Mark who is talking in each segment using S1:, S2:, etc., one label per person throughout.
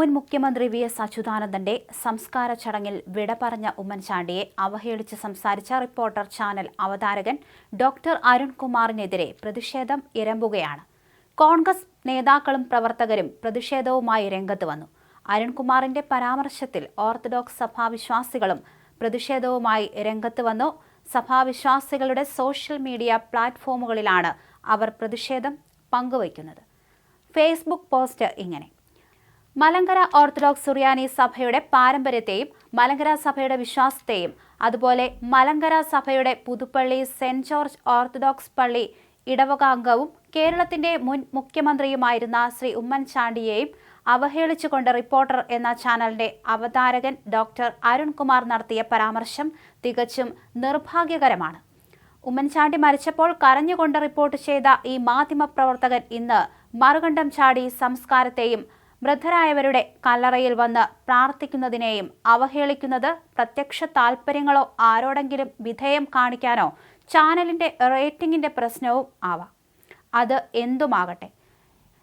S1: മുൻ മുഖ്യമന്ത്രി V S അച്യുതാനന്ദന്റെ സംസ്കാര ചടങ്ങിൽ വിട പറഞ്ഞ ഉമ്മൻചാണ്ടിയെ അവഹേളിച്ച് സംസാരിച്ച റിപ്പോർട്ടർ ചാനൽ അവതാരകൻ ഡോക്ടർ അരുൺകുമാറിനെതിരെ പ്രതിഷേധം ഇരമ്പുകയാണ്. കോൺഗ്രസ് നേതാക്കളും പ്രവർത്തകരും പ്രതിഷേധവുമായി രംഗത്ത് വന്നു. അരുൺകുമാറിന്റെ പരാമർശത്തിൽ ഓർത്തഡോക്സ് സഭാവിശ്വാസികളും പ്രതിഷേധവുമായി രംഗത്ത് വന്നു. സഭാവിശ്വാസികളുടെ സോഷ്യൽ മീഡിയ പ്ലാറ്റ്ഫോമുകളിലാണ് അവർ പ്രതിഷേധം പങ്കുവയ്ക്കുന്നത്. ഫേസ്ബുക്ക് പോസ്റ്റ് ഇങ്ങനെ. മലങ്കര ഓർത്തഡോക്സ് സുറിയാനി സഭയുടെ പാരമ്പര്യത്തെയും മലങ്കര സഭയുടെ വിശ്വാസത്തെയും അതുപോലെ മലങ്കര സഭയുടെ പുതുപ്പള്ളി സെന്റ് ജോർജ് ഓർത്തഡോക്സ് പള്ളി ഇടവക അംഗവും കേരളത്തിന്റെ മുൻ മുഖ്യമന്ത്രിയുമായിരുന്ന ശ്രീ ഉമ്മൻചാണ്ടിയെയും അവഹേളിച്ചുകൊണ്ട് റിപ്പോർട്ടർ എന്ന ചാനലിന്റെ അവതാരകൻ ഡോക്ടർ അരുൺകുമാർ നടത്തിയ പരാമർശം തികച്ചും നിർഭാഗ്യകരമാണ്. ഉമ്മൻചാണ്ടി മരിച്ചപ്പോൾ കരഞ്ഞുകൊണ്ട് റിപ്പോർട്ട് ചെയ്ത ഈ മാധ്യമപ്രവർത്തകൻ ഇന്ന് മറുകണ്ഠം ചാടി സംസ്കാരത്തെയും മൃതരായവരുടെ കല്ലറയിൽ വന്ന് പ്രാർത്ഥിക്കുന്നതിനെയും അവഹേളിക്കുന്നത് പ്രത്യക്ഷ താൽപ്പര്യങ്ങളോ ആരോടെങ്കിലും വിധേയം കാണിക്കാനോ ചാനലിന്റെ റേറ്റിംഗിന്റെ പ്രശ്നവും ആവാം. അത് എന്തുമാകട്ടെ?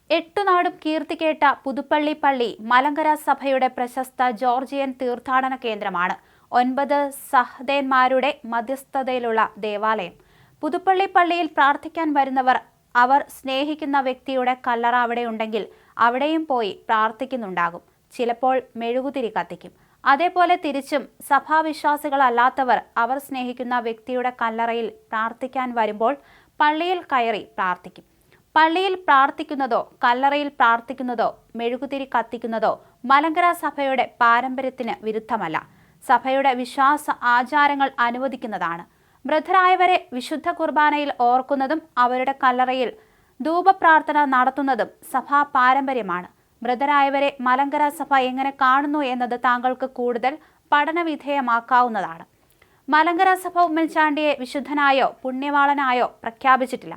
S1: എട്ടുനാടും കീർത്തികേട്ട പുതുപ്പള്ളി പള്ളി മലങ്കര സഭയുടെ പ്രശസ്ത ജോർജിയൻ തീർത്ഥാടന കേന്ദ്രമാണ്. ഒൻപത് സഹദേന്മാരുടെ മധ്യസ്ഥതയിലുള്ള ദേവാലയം. പുതുപ്പള്ളി പള്ളിയിൽ പ്രാർത്ഥിക്കാൻ വരുന്നവർ അവർ സ്നേഹിക്കുന്ന വ്യക്തിയുടെ കല്ലറ അവിടെ ഉണ്ടെങ്കിൽ അവിടെയും പോയി പ്രാർത്ഥിക്കുന്നുണ്ടാകും. ചിലപ്പോൾ മെഴുകുതിരി കത്തിക്കും. അതേപോലെ തിരിച്ചും സഭാവിശ്വാസികളല്ലാത്തവർ അവർ സ്നേഹിക്കുന്ന വ്യക്തിയുടെ കല്ലറയിൽ പ്രാർത്ഥിക്കാൻ വരുമ്പോൾ പള്ളിയിൽ കയറി പ്രാർത്ഥിക്കും. പള്ളിയിൽ പ്രാർത്ഥിക്കുന്നതോ കല്ലറയിൽ പ്രാർത്ഥിക്കുന്നതോ മെഴുകുതിരി കത്തിക്കുന്നതോ മലങ്കര സഭയുടെ പാരമ്പര്യത്തിന് വിരുദ്ധമല്ല. സഭയുടെ വിശ്വാസ ആചാരങ്ങൾ അനുവദിക്കുന്നതാണ്. മൃതരായവരെ വിശുദ്ധ കുർബാനയിൽ ഓർക്കുന്നതും അവരുടെ കല്ലറയിൽ ധൂപപ്രാർത്ഥന നടത്തുന്നതും സഭാ പാരമ്പര്യമാണ്. മൃതരായവരെ മലങ്കര സഭ എങ്ങനെ കാണുന്നു എന്നത് താങ്കൾക്ക് കൂടുതൽ പഠനവിധേയമാക്കാവുന്നതാണ്. മലങ്കര സഭ ഉമ്മൻചാണ്ടിയെ വിശുദ്ധനായോ പുണ്യവാളനായോ പ്രഖ്യാപിച്ചിട്ടില്ല.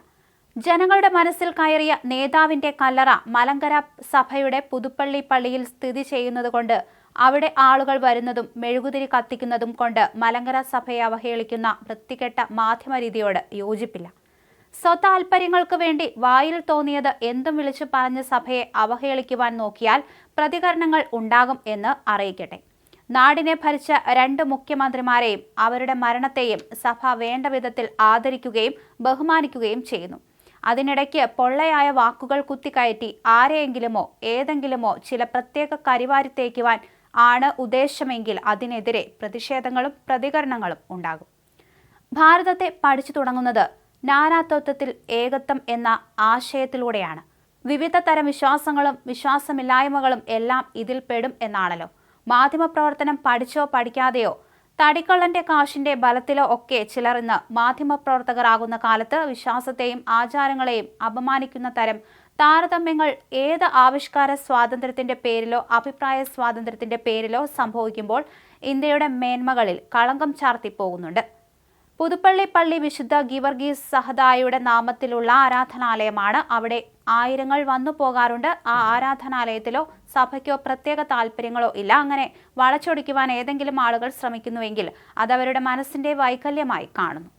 S1: ജനങ്ങളുടെ മനസ്സിൽ കയറിയ നേതാവിന്റെ കല്ലറ മലങ്കര സഭയുടെ പുതുപ്പള്ളി പള്ളിയിൽ സ്ഥിതി ചെയ്യുന്നതുകൊണ്ട് അവിടെ ആളുകൾ വരുന്നതും മെഴുകുതിരി കത്തിക്കുന്നതും കൊണ്ട് മലങ്കര സഭയെ അവഹേളിക്കുന്ന വൃത്തികെട്ട മാധ്യമരീതിയോട് യോജിപ്പില്ല. സ്വതാൽപര്യങ്ങൾക്ക് വേണ്ടി വായിൽ തോന്നിയത് എന്തും വിളിച്ചു പറഞ്ഞ സഭയെ അവഹേളിക്കുവാൻ നോക്കിയാൽ പ്രതികരണങ്ങൾ ഉണ്ടാകും എന്ന് അറിയിക്കട്ടെ. നാടിനെ ഭരിച്ച രണ്ട് മുഖ്യമന്ത്രിമാരെയും അവരുടെ മരണത്തെയും സഭ വേണ്ട വിധത്തിൽ ആദരിക്കുകയും ബഹുമാനിക്കുകയും ചെയ്യുന്നു. അതിനിടയ്ക്ക് പൊള്ളയായ വാക്കുകൾ കുത്തിക്കയറ്റി ആരെയെങ്കിലുമോ ഏതെങ്കിലുമോ ചില പ്രത്യേക കരിവാരി തേക്കുവാൻ ആണ് ഉദ്ദേശമെങ്കിൽ അതിനെതിരെ പ്രതിഷേധങ്ങളും പ്രതികരണങ്ങളും ഉണ്ടാകും. ഭാരതത്തെ പഠിച്ചു തുടങ്ങുന്നത് നാനാത്വത്വത്തിൽ ഏകത്വം എന്ന ആശയത്തിലൂടെയാണ്. വിവിധ തരം വിശ്വാസങ്ങളും വിശ്വാസമില്ലായ്മകളും എല്ലാം ഇതിൽ പെടും എന്നാണല്ലോ. മാധ്യമപ്രവർത്തനം പഠിച്ചോ പഠിക്കാതെയോ തടിക്കള്ളന്റെ കാശിന്റെ ബലത്തിലോ ഒക്കെ ചിലർ ഇന്ന് മാധ്യമപ്രവർത്തകരാകുന്ന കാലത്ത് വിശ്വാസത്തെയും ആചാരങ്ങളെയും അപമാനിക്കുന്ന തരം താരതമ്യങ്ങൾ ഏത് ആവിഷ്കാര സ്വാതന്ത്ര്യത്തിന്റെ പേരിലോ അഭിപ്രായ സ്വാതന്ത്ര്യത്തിന്റെ പേരിലോ സംഭവിക്കുമ്പോൾ ഇന്ത്യയുടെ മേന്മകളിൽ കളങ്കം ചാർത്തി പോകുന്നുണ്ട്. പുതുപ്പള്ളി പള്ളി വിശുദ്ധ ഗിവർഗീസ് സഹദായുടെ നാമത്തിലുള്ള ആരാധനാലയമാണ് അവിടെ ആയിരങ്ങൾ വന്നു പോകാറുണ്ട്. ആ ആരാധനാലയത്തിലോ സഭയ്ക്കോ പ്രത്യേക താല്പര്യങ്ങളോ ഇല്ല. അങ്ങനെ വളച്ചൊടിക്കുവാൻ ഏതെങ്കിലും ആളുകൾ ശ്രമിക്കുന്നുവെങ്കിൽ അതവരുടെ മനസ്സിന്റെ വൈകല്യമായി കാണുന്നു.